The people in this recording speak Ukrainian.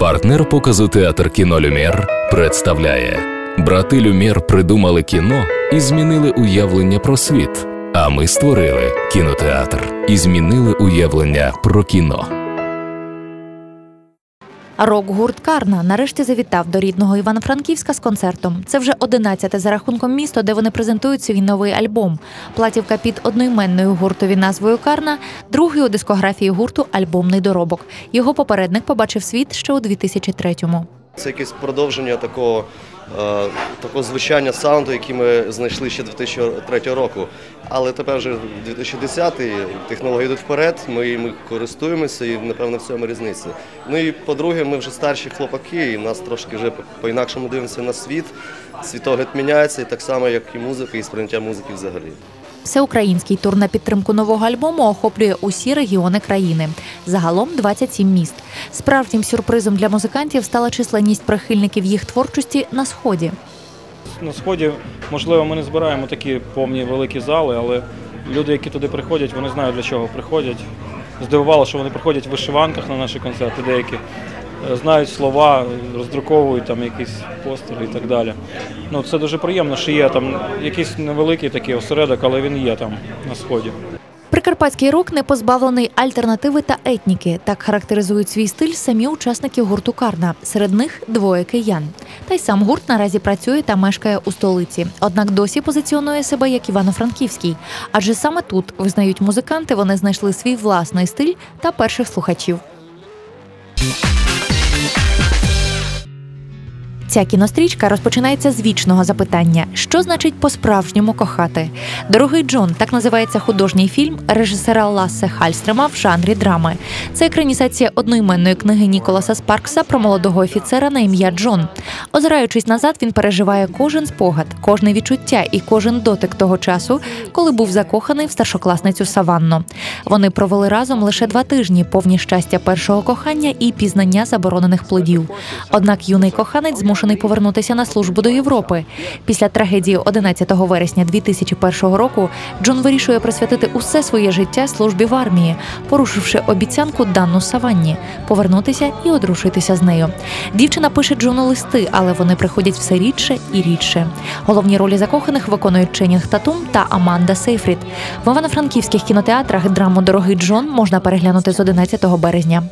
Партнер показу театр кіно Люмєр представляє брати Люмєр придумали кіно і змінили уявлення про світ. А ми створили кінотеатр і змінили уявлення про кіно. Рок-гурт Карна нарешті завітав до рідного Івано-Франківська з концертом. Це вже 11-те за рахунком місто, де вони презентують свій новий альбом. Платівка під одноіменною гуртові назвою Карна, другий у дискографії гурту альбомний доробок. Його попередник побачив світ ще у 2003-му. Це якесь продовження такого, е, такого звучання саунду, який ми знайшли ще 2003 року. Але тепер вже 2010-й, технології йдуть вперед, ми їми користуємося і, напевно, в цьому різниця. Ну і по-друге, ми вже старші хлопаки, і в нас трошки вже по-інакшому дивимося на світ. Світогляд міняється, і так само, як і музика, і сприйняття музики взагалі. Всеукраїнський тур на підтримку нового альбому охоплює усі регіони країни. Загалом 27 міст. Справжнім сюрпризом для музикантів стала численність прихильників їх творчості на сході. На сході, можливо, ми не збираємо такі повні великі зали, але люди, які туди приходять, вони знають для чого приходять. Здивувало, що вони приходять в вишиванках на наші концерти, деякі знають слова, роздруковують там якісь постери і так далі. Ну, це дуже приємно, що є там якийсь невеликий такий осередок, але він є там на сході. Прикарпатський рок не позбавлений альтернативи та етніки. Так характеризують свій стиль самі учасники гурту Карна. Серед них двоє киян. Та й сам гурт наразі працює та мешкає у столиці. Однак досі позиціонує себе як Івано-Франківський. Адже саме тут визнають музиканти, вони знайшли свій власний стиль та перших слухачів. Ця кінострічка розпочинається з вічного запитання: що значить по-справжньому кохати? Дорогий Джон, так називається художній фільм режисера Лассе Хальстрема в жанрі драми. Це екранізація одноіменної книги Ніколаса Спаркса про молодого офіцера на ім'я Джон. Озираючись назад, він переживає кожен спогад, кожне відчуття і кожен дотик того часу, коли був закоханий в старшокласницю Саванну. Вони провели разом лише два тижні, повні щастя першого кохання і пізнання заборонених плодів. Однак юний коханець змушений повернутися на службу до Європи. Після трагедії 11 вересня 2001 року Джон вирішує присвятити усе своє життя службі в армії, порушивши обіцянку дану Саванні повернутися і одружитися з нею. Дівчина пише Джону листи, але вони приходять все рідше і рідше. Головні ролі закоханих виконують Ченінг Татум та Аманда Сейфрід. В івано-франківських кінотеатрах драму Дорогий Джон можна переглянути з 11 березня.